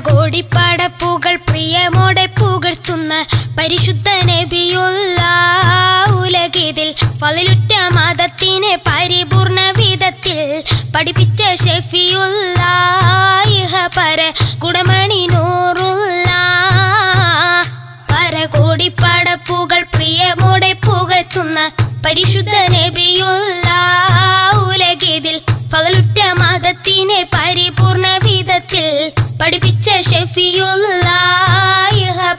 പരകോടിപ്പടപ്പുകൾ പ്രിയമോടെ പുകഴ്ത്തുന്ന പരിശുദ്ധ നബിയുള്ള പതിലുറ്റ മതത്തിനെ പരിപൂർണ വിധത്തിൽ പഠിപ്പിച്ച ഷെഫിയുള്ള ഇഹ പര ഗുണമണി നൂറുള്ള പരകോടിപ്പടപ്പുകൾ പ്രിയമോടെ പുകഴ്ത്തുന്ന പരിശുദ്ധ നബിയുള്ള ഉലകിതിൽ പകലുറ്റ മതത്തിനെ പരിപൂർണ വിധത്തിൽ പഠിപ്പിച്ച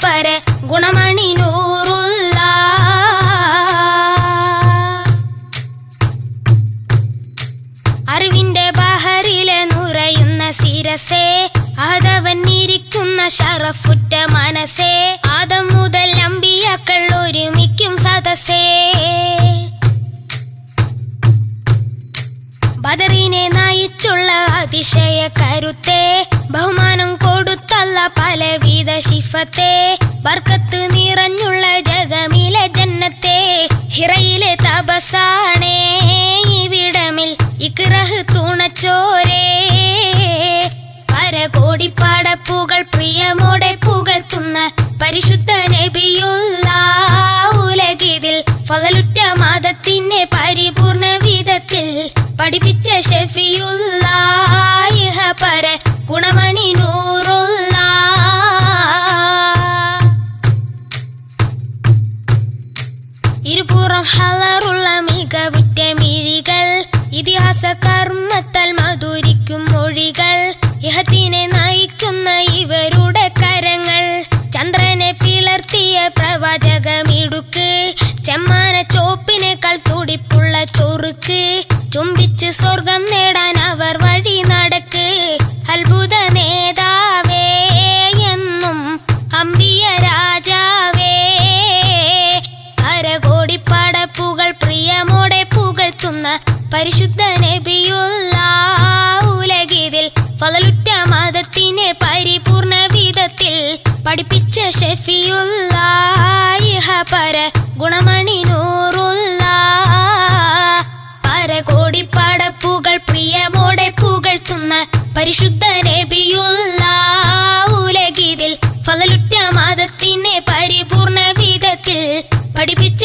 പര ഗുണമണി നൂറുള്ള അറിവിന്റെ ബഹറിലെ നുറയുന്ന സിരസേ ആദവൻ ഇരിക്കുന്ന ഷറഫുറ്റ മനസ്സേ ആദം മുതൽ അമ്പിയാക്കൾ ഒരുമിക്കും സദസേ ബദറിനെ നയിച്ചുള്ള അതിശയ കരുത്തെ ബഹുമാനം ശിഫത്തെ ബർക്കത്ത് നിറഞ്ഞുള്ള ജഗമിലെ ജന്നത്തെ ഹിറയിലെ തപസാണേ ഇവിടമിൽ ഇക്റഹ് തുണച്ചോരേ. പരകോടിപ്പടപ്പുകൾ പ്രിയമോടെ പുകഴ്ത്തുന്ന പരിശുദ്ധ നബിയുള്ള പകലുറ്റ മതത്തിനെ പരിപൂർണ വിധത്തിൽ പഠിപ്പിച്ച ഷെഫിയുള്ള പര ഗുണമണി നൂറുള്ള ഇരുപുറം ഹലറുള്ള മികവുറ്റ മിഴികൾ ഇതിഹാസ കർമ്മത്താൽ മധുരിക്കും മൊഴികൾ. ഇഹത്തിനെ നയിക്കുന്ന ഇവരുടെ കരങ്ങൾ. ചന്ദ്രനെ പിളർത്തിയ പ്രവാചകമിടുക്ക്. ചെമ്മാന ചോപ്പിനേക്കാൾ പുകഴ്ത്തുന്ന പരിശുദ്ധ നബിയുള്ള പകലുറ്റ മതത്തിനെ പരിപൂർണ വിധത്തിൽ പഠിപ്പിച്ച ഷെഫിയുള്ള പര ഗുണമണി നൂറുള്ള പരകോടിപ്പടപ്പുകൾ പ്രിയമോടെ പുകഴ്ത്തുന്ന പരിശുദ്ധ നബിയുള്ള ഉലകിതിൽ പകലുറ്റ മതത്തിനെ പരിപൂർണ വിധത്തിൽ പഠിപ്പിച്ച